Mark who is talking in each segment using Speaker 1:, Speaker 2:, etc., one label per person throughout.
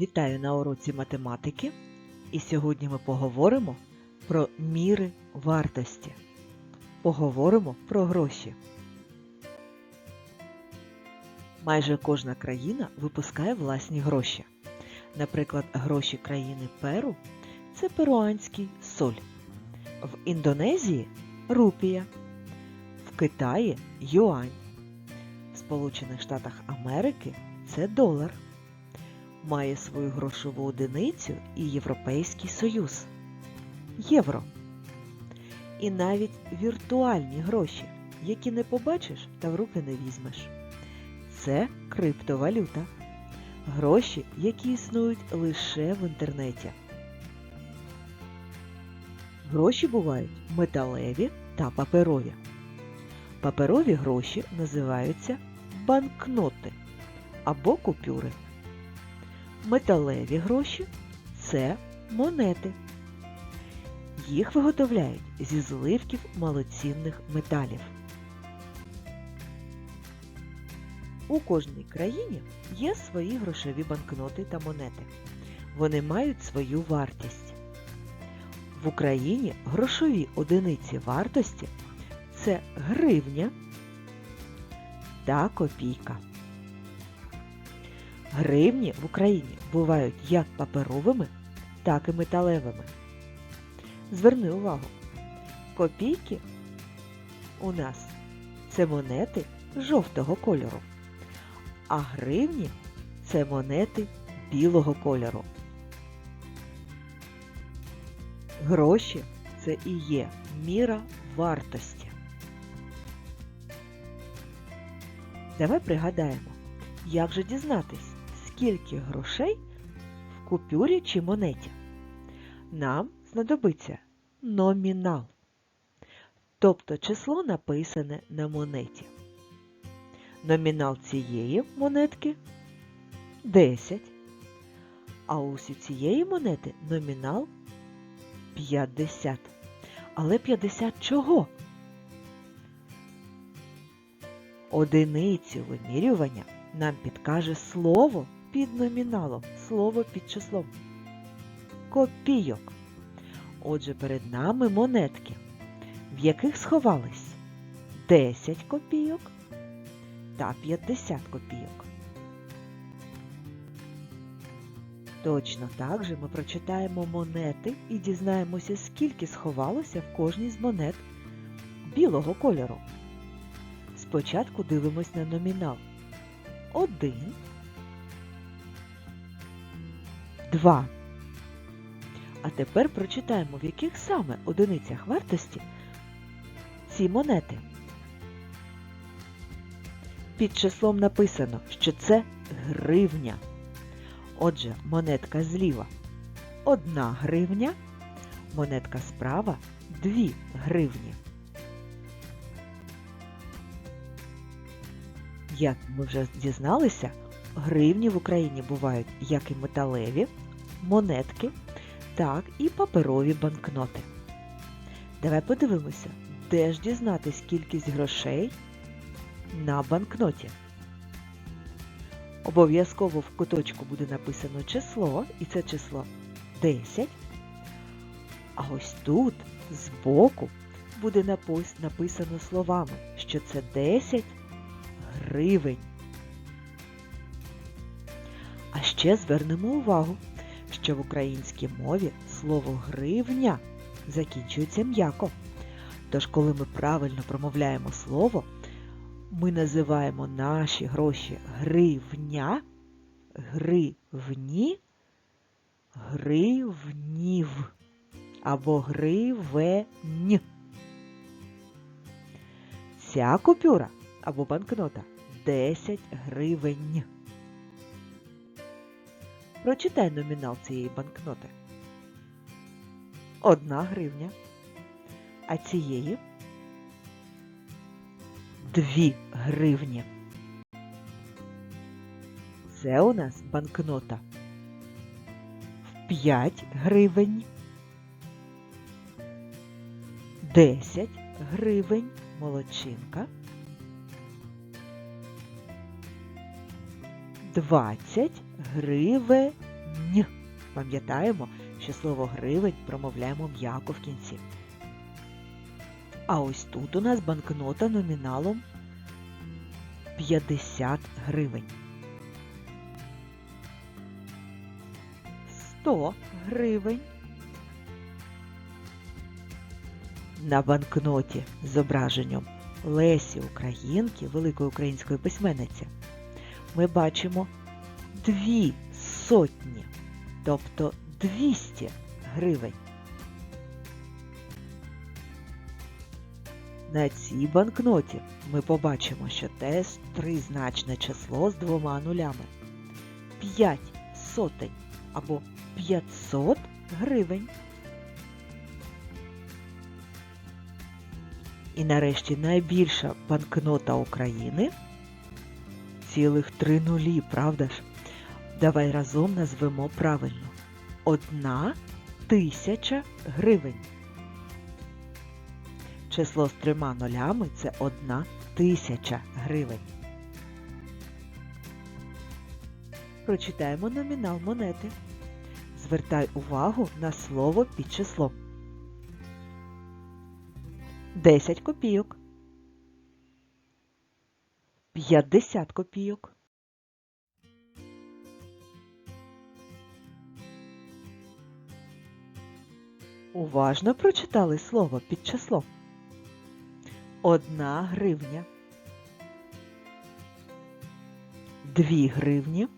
Speaker 1: Вітаю на уроці математики. І сьогодні ми поговоримо про міри вартості. Поговоримо про гроші. Майже кожна країна випускає власні гроші. Наприклад, гроші країни Перу це перуанський соль. В Індонезії рупія, в Китаї юань, в Сполучених Штатах Америки це долар. Має свою грошову одиницю і Європейський Союз євро. І навіть віртуальні гроші, які не побачиш та в руки не візьмеш. Це криптовалюта. Гроші, які існують лише в інтернеті. Гроші бувають металеві та паперові. Паперові гроші називаються банкноти або купюри. Металеві гроші це монети. Їх виготовляють зі зливків малоцінних металів. У кожній країні є свої грошові банкноти та монети. Вони мають свою вартість. В Україні грошові одиниці вартості це гривня та копійка. Гривні в Україні бувають як паперовими, так і металевими. Зверни увагу, копійки у нас це монети жовтого кольору, а гривні це монети білого кольору. Гроші це і є міра вартості. Давай пригадаємо, як же дізнатись, скільки грошей в купюрі чи монеті. Нам знадобиться номінал, тобто число написане на монеті. Номінал цієї монетки 10, а ось цієї монети номінал 50. Але 50 чого? Одиницю вимірювання нам підкаже слово під номіналом, слово під числом. Копійок. Отже, перед нами монетки, в яких сховались 10 копійок та 50 копійок. Точно так же ми прочитаємо монети і дізнаємося, скільки сховалося в кожній з монет білого кольору. Спочатку дивимось на номінал. Один, два. А тепер прочитаємо, в яких саме одиницях вартості ці монети. Під числом написано, що це гривня. Отже, монетка зліва 1 гривня, монетка справа 2 гривні. Як ми вже дізналися, гривні в Україні бувають як і металеві, монетки, так і паперові банкноти. Давай подивимося, де ж дізнатись кількість грошей на банкноті. Обов'язково в куточку буде написано число, і це число 10. А ось тут, збоку, буде написано словами, що це 10 гривень. Ще звернемо увагу, що в українській мові слово гривня закінчується м'яко. Тож, коли ми правильно промовляємо слово, ми називаємо наші гроші гривня, гривні, гривнів або гривень. Ця купюра або банкнота 10 гривень. Прочитай номінал цієї банкноти. Одна гривня. А цієї Дві гривні. Це у нас банкнота в 5 гривень, 10 гривень молодчинка, 20 гривень. Пам'ятаємо, що слово гривень промовляємо м'яко в кінці. А ось тут у нас банкнота номіналом 50 гривень. 100 гривень. На банкноті з зображенням Лесі Українки, великої української письменниці, ми бачимо дві сотні, тобто 200 гривень. На цій банкноті ми побачимо, що теж тризначне число з двома нулями. 5 сотень або 500 гривень. І нарешті найбільша банкнота України. Цілих три нулі, правда ж? Давай разом назвемо правильно. Одна тисяча гривень. Число з трьома нулями це одна тисяча гривень. Прочитаємо номінал монети. Звертай увагу на слово під числом. 10 копійок. 50 копійок. Уважно прочитали слово під числом. Одна гривня. Дві гривні.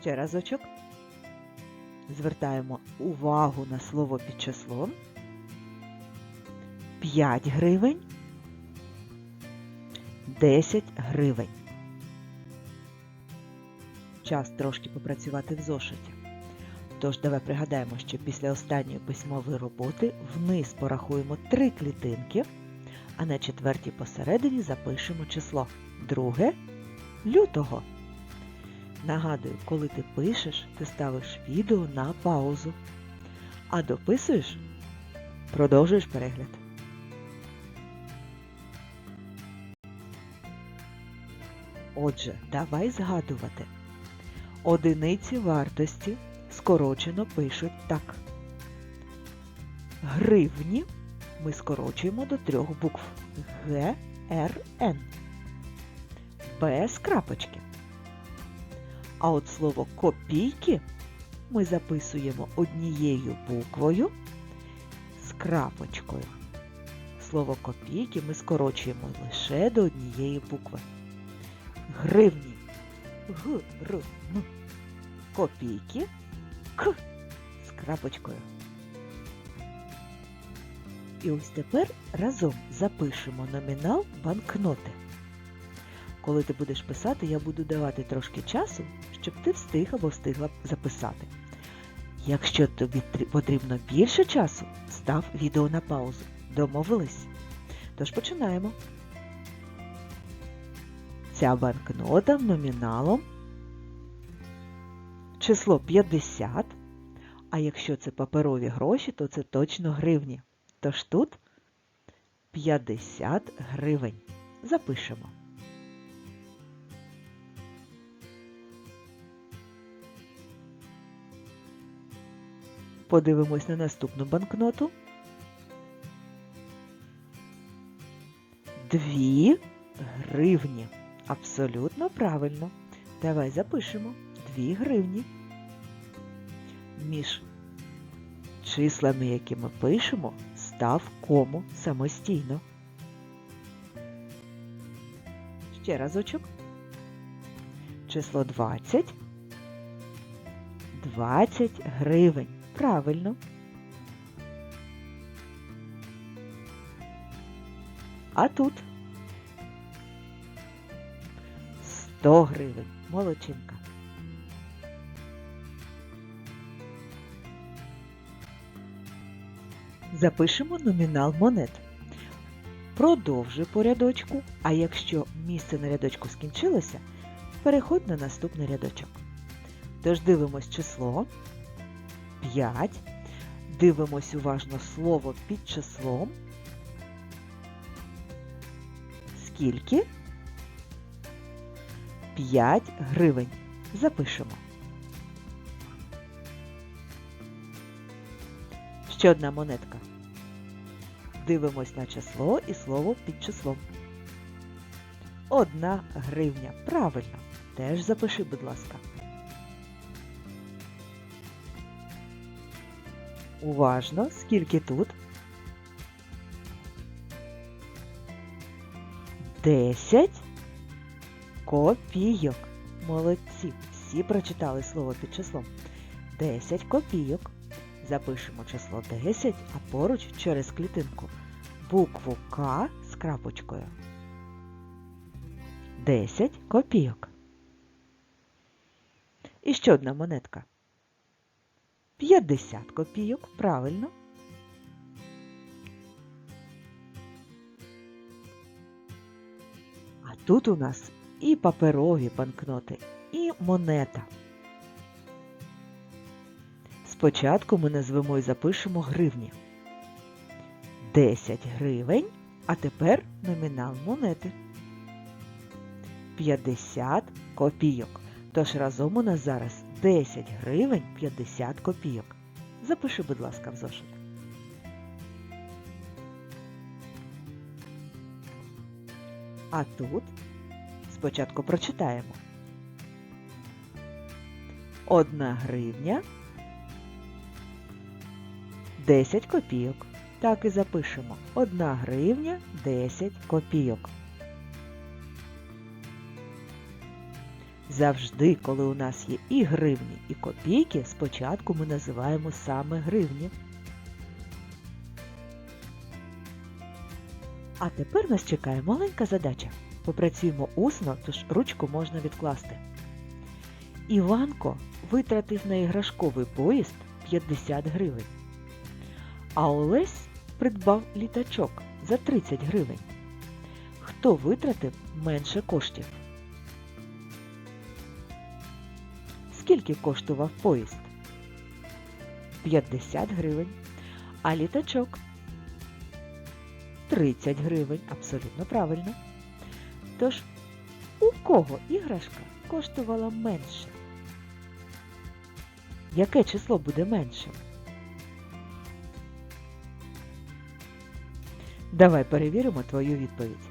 Speaker 1: Ще разочок. Звертаємо увагу на слово під числом. 5 гривень. 10 гривень. Час трошки попрацювати в зошиті. Тож давай пригадаємо, що після останньої письмової роботи вниз порахуємо три клітинки, а на четвертій посередині запишемо число 2 лютого. Нагадую, коли ти пишеш, ти ставиш відео на паузу, а дописуєш, продовжуєш перегляд. Отже, давай згадувати. Одиниці вартості скорочено пишуть так. Гривні ми скорочуємо до трьох букв Г, Р, Н. Без крапочки. А от слово копійки ми записуємо однією буквою з крапочкою. Слово копійки ми скорочуємо лише до однієї букви. Гривні. Г, Р, М. Копійки. К з крапочкою. І ось тепер разом запишемо номінал банкноти. Коли ти будеш писати, я буду давати трошки часу, щоб ти встиг або встигла записати. Якщо тобі потрібно більше часу, став відео на паузу. Домовились? Тож починаємо. Ця банкнота номіналом число 50, а якщо це паперові гроші, то це точно гривні. Тож тут 50 гривень. Запишемо. Подивимось на наступну банкноту. Дві гривні. Абсолютно правильно. Давай запишемо 2 гривні. Між числами, які ми пишемо, став кому самостійно. Ще разочок. Число 20. 20 гривень. Правильно. А тут 100 гривень. Молодчинка. Запишемо номінал монет. Продовжуй по рядочку, а якщо місце на рядочку скінчилося, переходь на наступний рядочок. Тож дивимось число 5. Дивимось уважно слово під числом. Скільки? 5 гривень. Запишемо. Ще одна монетка. Дивимось на число і слово під числом. Одна гривня. Правильно. Теж запиши, будь ласка. Уважно, скільки тут? Десять копійок. Молодці. Всі прочитали слово під числом. 10 копійок. Запишемо число 10, а поруч через клітинку букву К з крапочкою. 10 копійок. І ще одна монетка. 50 копійок. Правильно. А тут у нас і паперові банкноти, і монета. Спочатку ми назвемо і запишемо гривні. 10 гривень, а тепер номінал монети. 50 копійок. Тож разом у нас зараз 10 гривень 50 копійок. Запиши, будь ласка, в зошит. А тут спочатку прочитаємо. Одна гривня 10 копійок. Так і запишемо. Одна гривня 10 копійок. Завжди, коли у нас є і гривні, і копійки, спочатку ми називаємо саме гривні. А тепер нас чекає маленька задача. Попрацюємо усно, тож ручку можна відкласти. Іванко витратив на іграшковий поїзд 50 гривень. А Олесь придбав літачок за 30 гривень. Хто витратив менше коштів? Скільки коштував поїзд? 50 гривень. А літачок? 30 гривень. Абсолютно правильно. Тож, у кого іграшка коштувала менше? Яке число буде меншим? Давай перевіримо твою відповідь.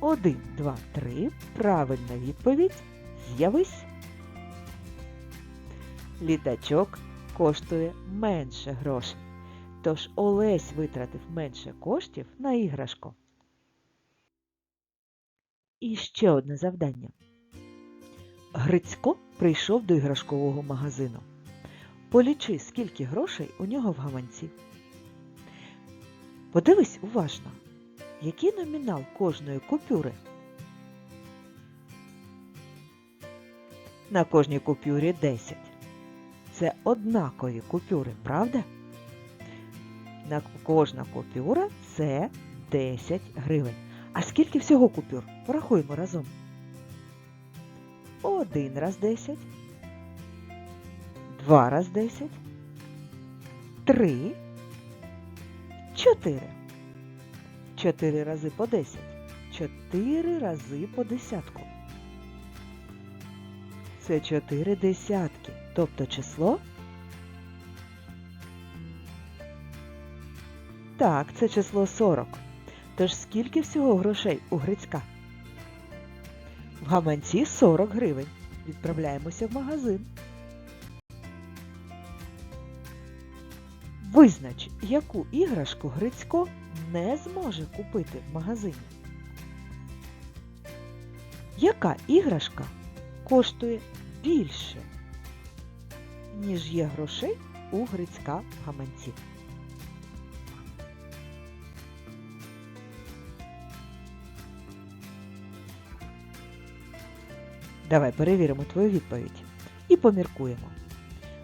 Speaker 1: 1, 2, 3. Правильна відповідь. З'явись. Літачок коштує менше грошей. Тож Олесь витратив менше коштів на іграшку. І ще одне завдання. Грицько прийшов до іграшкового магазину. Полічи, скільки грошей у нього в гаманці. Подивись уважно, який номінал кожної купюри. На кожній купюрі 10. Це однакові купюри, правда? На кожна купюра це 10 гривень. А скільки всього купюр? Порахуємо разом. Один раз 10. Два раз 10. Три. Чотири. Чотири рази по 10. Чотири рази по десятку. Це чотири десятки. Тобто число? Так, це число 40. Тож скільки всього грошей у Грицька? В гаманці 40 гривень. Відправляємося в магазин. Визнач, яку іграшку Грицько не зможе купити в магазині. Яка іграшка коштує більше, ніж є грошей у Грицька гаманці? Давай перевіримо твою відповідь і поміркуємо.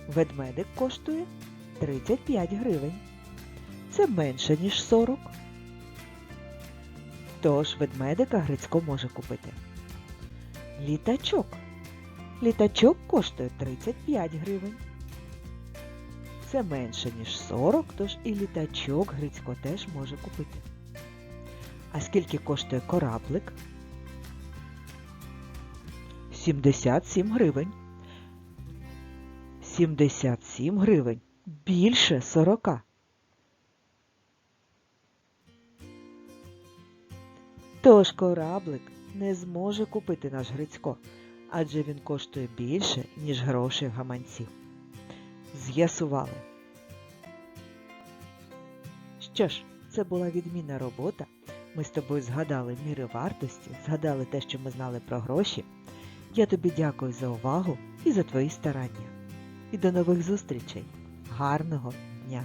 Speaker 1: Ведмедик коштує 35 гривень. Це менше, ніж 40. Тож ведмедика Грицько може купити. Літачок. Літачок коштує 35 гривень. Це менше, ніж 40, тож і літачок Грицько теж може купити. А скільки коштує кораблик? 77 гривень. 77 гривень. Більше 40. Тож кораблик не зможе купити наш Грицько, адже він коштує більше, ніж гроші в гаманці. З'ясували. Що ж, це була відмінна робота. Ми з тобою згадали міри вартості, згадали те, що ми знали про гроші. Я тобі дякую за увагу і за твої старання. І до нових зустрічей. Гарного дня!